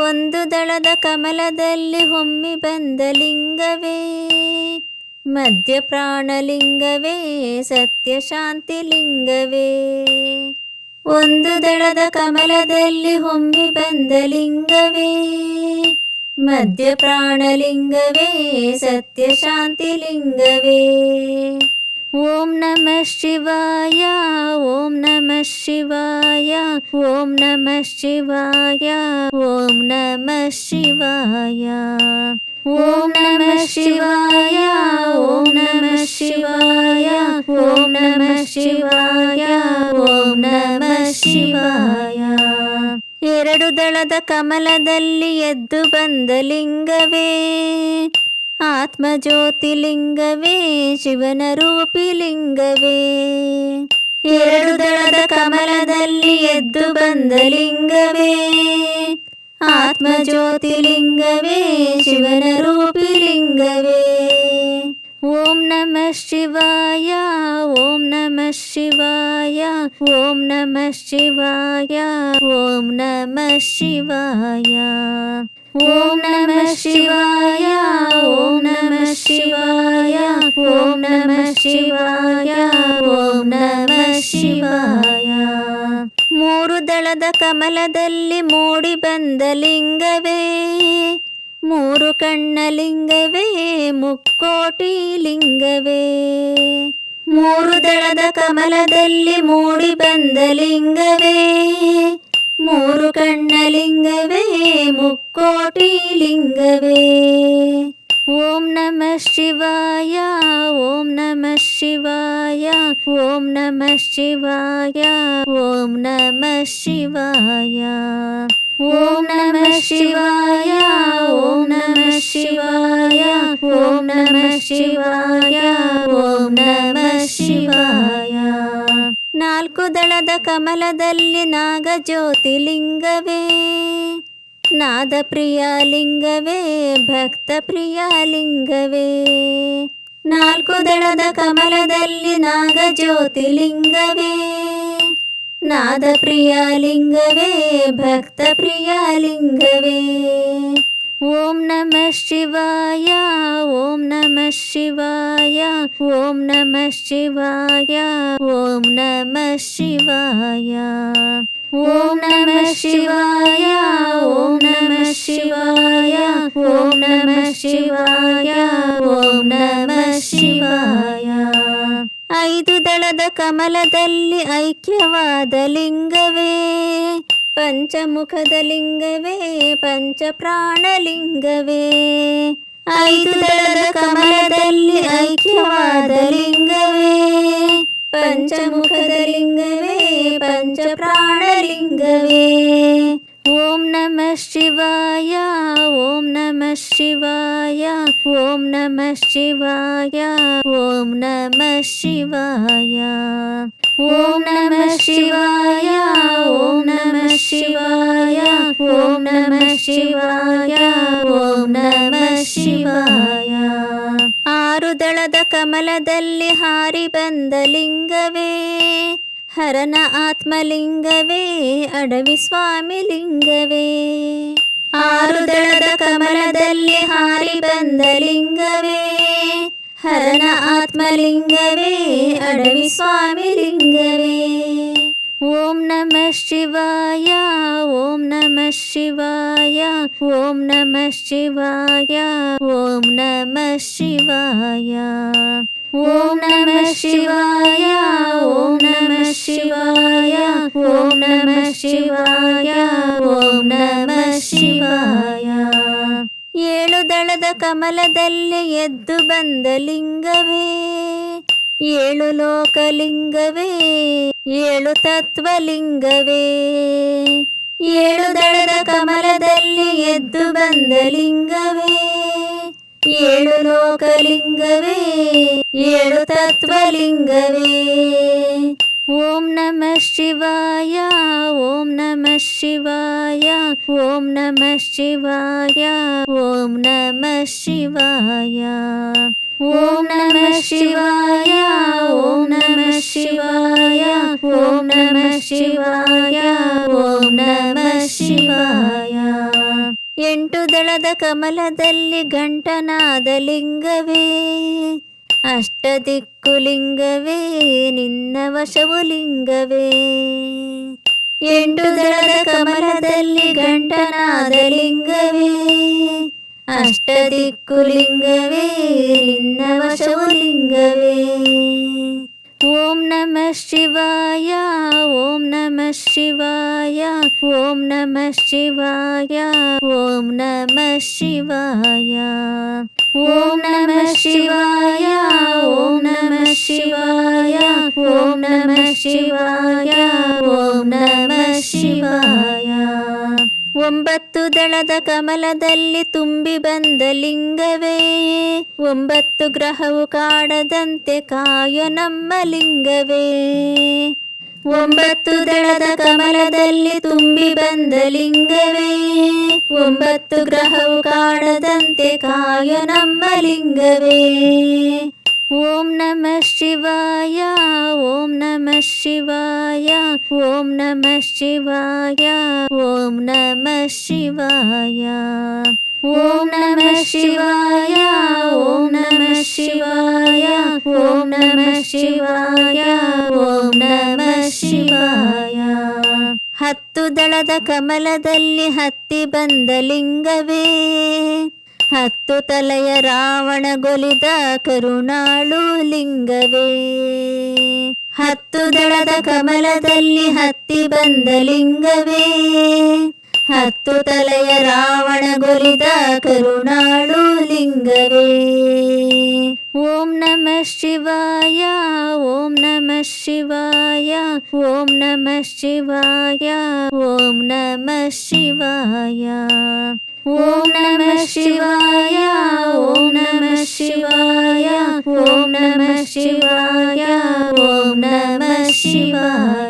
ಒಂದು ದಳದ ಕಮಲದಲ್ಲಿ ಹೊಮ್ಮಿ ಬಂದ ಲಿಂಗವೇ ಸತ್ಯ ಶಾಂತಿ ಲಿಂಗವೇ. ಒಂದು ದಳದ ಕಮಲದಲ್ಲಿ ಹೊಮ್ಮಿ ಬಂದ ಲಿಂಗವೇ ಮಧ್ಯ ಪ್ರಾಣಲಿಂಗವೇ ಸತ್ಯ ಶಾಂತಿ ಸತ್ಯಶಾಂತಿಲಿಂಗವೇ ಓಂ ನಮಃ ಶಿವಾಯ, ಓಂ ನಮಃ ಶಿವಾಯ, ಓಂ ನಮಃ ಶಿವಾಯ, ಓಂ ನಮಃ ಶಿವಾಯ. ಓಂ ನಮಃ ಶಿವಾಯ, ಓಂ ನಮಃ ಶಿವಾಯ, ಓಂ ನಮಃ ಶಿವಾಯ, ಓಂ ನಮ ಶಿವಾಯ. ಎರಡು ದಳದ ಕಮಲದಲ್ಲಿ ಎದ್ದು ಬಂದ ಲಿಂಗವೇ ಆತ್ಮಜ್ಯೋತಿಲಿಂಗವೇ ಶಿವನ ರೂಪಿ ಲಿಂಗವೇ. ಎರಡು ದಳದ ಕಮಲದಲ್ಲಿ ಎದ್ದು ಬಂದ ಲಿಂಗವೇ. ಆತ್ಮಜ್ಯೋತಿಲಿಂಗವೇ ಶಿವನ ರೂಪಿ ಲಿಂಗವೇ. ಓಂ ನಮಃ ಶಿವಾಯ, ಓಂ ನಮಃ ಶಿವಾಯ, ಓಂ ನಮಃ ಶಿವಾಯ, ಓಂ ನಮಃ ಶಿವಾಯ. ಓಂ ನಮಃ ಶಿವಾಯ, ಓಂ ನಮಃ ಶಿವಾಯ, ಓಂ ನಮಃ ಶಿವಾಯ, ಓಂ ನಮಃ ಶಿವಾಯ. ಮೂರು ದಳದ ಕಮಲದಲ್ಲಿ ಮೂಡಿ ಬಂದ ಲಿಂಗವೇ, ಮೂರು ಕಣ್ಣ ಲಿಂಗವೇ, ಮುಕ್ಕೋಟಿ ಲಿಂಗವೇ. ಮೂರು ದಳದ ಕಮಲದಲ್ಲಿ ಮೂಡಿ ಬಂದ ಲಿಂಗವೇ ಮೂರು ಕಣ್ಣ ಲಿಂಗವೇ ಮುಕ್ಕೋಟಿ ಲಿಂಗವೇ ಓಂ ನಮಃ ಶಿವಾಯ ಓಂ ನಮಃ ಶಿವಾಯ ಓಂ ನಮಃ ಶಿವಾಯ ಓಂ ನಮಃ ಶಿವಾಯ ಓಂ ನಮಃ ಶಿವಾಯ ಓಂ ನಮಃ ಶಿವಾಯ ಓಂ ನಮಃ ಶಿವಾಯ ಕಮಲದಲ್ಲಿ ನಾಗ ಜ್ಯೋತಿಲಿಂಗವೇ ನಾದ ಪ್ರಿಯಲಿಂಗವೇ ಭಕ್ತ ಪ್ರಿಯಲಿಂಗವೇ ನಾಲ್ಕು ದಳದ ಕಮಲದಲ್ಲಿ ನಾಗ ಜ್ಯೋತಿಲಿಂಗವೇ ನಾದ ಪ್ರಿಯಲಿಂಗವೇ ಭಕ್ತ ಪ್ರಿಯಲಿಂಗವೇ ಲಿಂಗವೇ ಓಂ ನಮಃ ಶಿವಾಯ ಓಂ ನಮಃ ಶಿವಾಯ ಓಂ ನಮಃ ಶಿವಾಯ ಓಂ ನಮಃ ಶಿವಾಯ ಓಂ ನಮಃ ಶಿವಾಯ ಓಂ ನಮಃ ಶಿವಾಯ ಓಂ ನಮಃ ಶಿವಾಯ ಓಂ ನಮಃ ಶಿವಾಯ ಐದು ದಳದ ಕಮಲದಲ್ಲಿ ಐಕ್ಯವಾದ ಲಿಂಗವೇ ಪಂಚಮುಖದ ಲಿಂಗವೇ ಪಂಚ ಪ್ರಾಣಲಿಂಗವೇ ಐದು ದಳದ ಕಮಲದಲ್ಲಿ ಐಕ್ಯವಾದ ಲಿಂಗವೇ ಪಂಚಮುಖದ ಲಿಂಗವೇ ಪಂಚ ಪ್ರಾಣಲಿಂಗವೇ ಓಂ ನಮಃ ಶಿವಾಯ ಓಂ ನಮಃ ಶಿವಾಯ ಓಂ ನಮಃ ಶಿವಾಯ ಓಂ ನಮಃ ಶಿವಾಯ ಓಂ ನಮಃ ಶಿವಾಯ ಓಂ ಓಂ ನಮಃ ಶಿವಾಯ, ಓಂ ನಮಃ ಶಿವಾಯ. ಆರು ದಳದ ಕಮಲದಲ್ಲಿ ಹಾರಿ ಬಂದ ಲಿಂಗವೇ, ಹರನ ಆತ್ಮಲಿಂಗವೇ, ಅಡವಿ ಸ್ವಾಮಿ ಲಿಂಗವೇ. ಆರು ದಳದ ಕಮಲದಲ್ಲಿ ಹಾರಿ ಬಂದ ಲಿಂಗವೇ, ಹರನ ಆತ್ಮಲಿಂಗವೇ, ಅಡವಿ ಸ್ವಾಮಿ ಲಿಂಗವೇ. ಓಂ ನಮಃ ಶಿವಾಯ, ಓಂ ನಮಃ ಶಿವಾಯ, ಓಂ ನಮಃ ಶಿವಾಯ, ಓಂ ನಮಃ ಶಿವಾಯ. ಓಂ ನಮಃ ಶಿವಾಯ, ಓಂ ನಮಃ ಶಿವಾಯ, ಓಂ ನಮಃ ಶಿವಾಯ, ಓಂ ನಮ ಶಿವಾಯ. ಏಳು ದಳದ ಕಮಲದಲ್ಲಿ ಎದ್ದು ಬಂದ ಲಿಂಗವೇ. ಏಳು ಲೋಕಲಿಂಗವೇ, ಏಳು ತತ್ವಲಿಂಗವೇ. ಏಳು ದಳದ ಕಮಲದಲ್ಲಿ ಎದ್ದು ಬಂದ ಲಿಂಗವೇ, ಏಳು ಲೋಕಲಿಂಗವೇ, ಏಳು ತತ್ವಲಿಂಗವೇ. ಓಂ ನಮಃ ಶಿವಾಯ, ಓಂ ನಮಃ ಶಿವಾಯ, ಓಂ ನಮಃ ಶಿವಾಯ, ಓಂ ನಮಃ ಶಿವಾಯ. ಓಂ ನಮಃ ಶಿವಾಯ, ಓಂ ನಮಃ ಶಿವಾಯ, ಓಂ ನಮಃ ಶಿವಾಯ, ಓಂ ನಮಃ ಶಿವಾಯ. ಎಂಟು ದಳದ ಕಮಲದಲ್ಲಿ ಘಂಟನಾದ ಲಿಂಗವೇ ಅಷ್ಟದಿಕ್ಕು ಲಿಂಗವೇ, ನಿನ್ನ ವಶವು ಲಿಂಗವೇ. ಎಂಟು ದಳದ ಕಮಲದಲ್ಲಿ ಘಂಟನಾದ ಲಿಂಗವೇ ಅಷ್ಟದಿಕ್ಕು ಲಿಂಗವೇ ನಿನ್ನ ವಶವು ಲಿಂಗವೇ ಓಂ ನಮಃ ಶಿವಾಯ ಓಂ ನಮಃ ಶಿವಾಯ ಓಂ ನಮಃ ಶಿವಾಯ ಓಂ ನಮಃ ಶಿವಾಯ ಓಂ ನಮಃ ಶಿವಾಯ ಓಂ ನಮಃ ಶಿವಾಯ ಓಂ ನಮಃ ಶಿವಾಯ ಓಂ ನಮಃ ಶಿವಾಯ ಒಂಬತ್ತು ದಳದ ಕಮಲದಲ್ಲಿ ತುಂಬಿ ಬಂದ ಲಿಂಗವೇ. ಒಂಬತ್ತು ಗ್ರಹವು ಕಾಡದಂತೆ ಕಾಯೋ ನಮ್ಮ ಲಿಂಗವೇ. ಒಂಬತ್ತು ದಳದ ಕಮಲದಲ್ಲಿ ತುಂಬಿ ಬಂದ ಲಿಂಗವೇ. ಒಂಬತ್ತು ಗ್ರಹವು ಕಾಡದಂತೆ ಕಾಯೋ ನಮ್ಮ ಲಿಂಗವೇ. ಓಂ ನಮಃ ಶಿವಾಯ, ಓಂ ನಮಃ ಶಿವಾಯ. ಓಂ ನಮಃ ಶಿವಾಯ, ಓಂ ನಮಃ ಶಿವಾಯ. ಓಂ ನಮಃ ಶಿವಾಯ, ಓಂ ನಮಃ ಶಿವಾಯ, ಓಂ ನಮಃ ಶಿವಾಯ, ಓಂ ನಮ ಶಿವಾಯ. ಹತ್ತು ದಳದ ಕಮಲದಲ್ಲಿ ಹತ್ತಿ ಬಂದ ಲಿಂಗವೇ, ಹತ್ತು ತಲೆಯ ರಾವಣಗೊಲಿದ ಕರುಣಾಳು ಲಿಂಗವೇ. ಹತ್ತು ದಳದ ಕಮಲದಲ್ಲಿ ಹತ್ತಿ ಬಂದ ಲಿಂಗವೇ. ಹತ್ತು ತಲೆಯ ರಾವಣ ಗೊಲಿದ ಕರುಣಾಳು ಲಿಂಗವೇ. ಓಂ ನಮಃ ಶಿವಾಯ, ಓಂ ನಮಃ ಶಿವಾಯ, ಓಂ ನಮಃ ಶಿವಾಯ, ಓಂ ನಮಃ ಶಿವಾಯ. ಓಂ ನಮಃ ಶಿವಾಯ, ಓಂ ನಮಃ ಶಿವಾಯ, ಓಂ ನಮಃ ಶಿವಾಯ. Shiva.